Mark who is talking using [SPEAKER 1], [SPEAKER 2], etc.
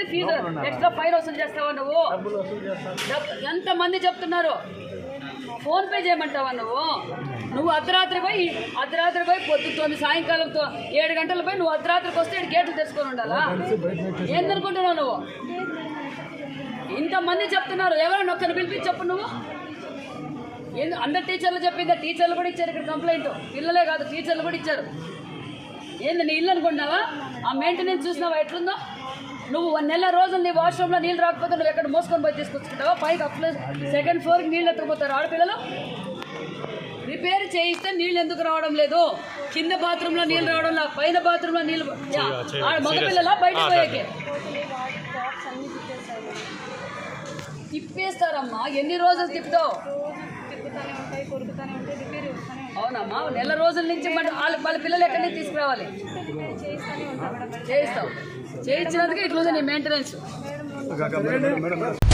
[SPEAKER 1] లేకపోతే fee. Extra fine వసూలు చేస్తావా నువ్వు? ఎంతమంది చెప్తున్నారు? ఫోన్ పే చేయమంటావా నువ్వు? నువ్వు అర్ధరాత్రి పోయి అర్ధరాత్రి పోయి పొద్దు తొమ్మిది సాయంకాలం తో- ఏడు గంటల పోయి నువ్వు అర్ధరాత్రికి వస్తే గేట్లు తెచ్చుకొని ఉండాలా? ఏందనుకుంటున్నావు నువ్వు? ఇంతమంది చెప్తున్నారు. ఎవరైనా ఒక్కరిని పిలిపించి చెప్పు నువ్వు? ఏంది? అందరు టీచర్లు చెప్పిందా? టీచర్లు కూడా ఇచ్చారు ఇక్కడ కంప్లైంట్ పిల్లలే కాదు టీచర్లు కూడా ఇచ్చారు. ఏంది నీ ఇల్లు అనుకుంటున్నావా? ఆ మెయింటెనెన్స్ చూసినావా? ఎట్లుందో? నువ్వు నెల రోజులు నీ వాష్రూమ్లో నీళ్ళు రాకపోతే నువ్వు ఎక్కడ మోసుకొని పోయి తీసుకొచ్చుకుంటావా? పైకి అప్ సెకండ్ ఫ్లోర్కి నీళ్ళు ఎత్తుకుపోతారు ఆడపిల్లలు. రిపేర్ చేయిస్తే నీళ్ళు ఎందుకు రావడం లేదు? కింద బాత్రూంలో నీళ్ళు రావడం లేదు. పైన బాత్రూంలో నీళ్ళు మగపిల్లలా బయటకు పోయేకి? తిప్పేస్తారమ్మా. ఎన్ని రోజులు తిప్పుతావు?
[SPEAKER 2] తిప్పుతానే ఉంటాయి కొరుకుతానే ఉంటాయి రిపేర్
[SPEAKER 1] అవునమ్మా నెల రోజుల నుంచి మరి వాళ్ళ వాళ్ళ పిల్లలు ఎక్కడి నుంచి తీసుకురావాలి?
[SPEAKER 2] రిపేర్
[SPEAKER 1] చేయిస్తావు చేయించినందుకే ఇట్లుంది నీ మెయింటెనెన్స్
[SPEAKER 2] మేడం.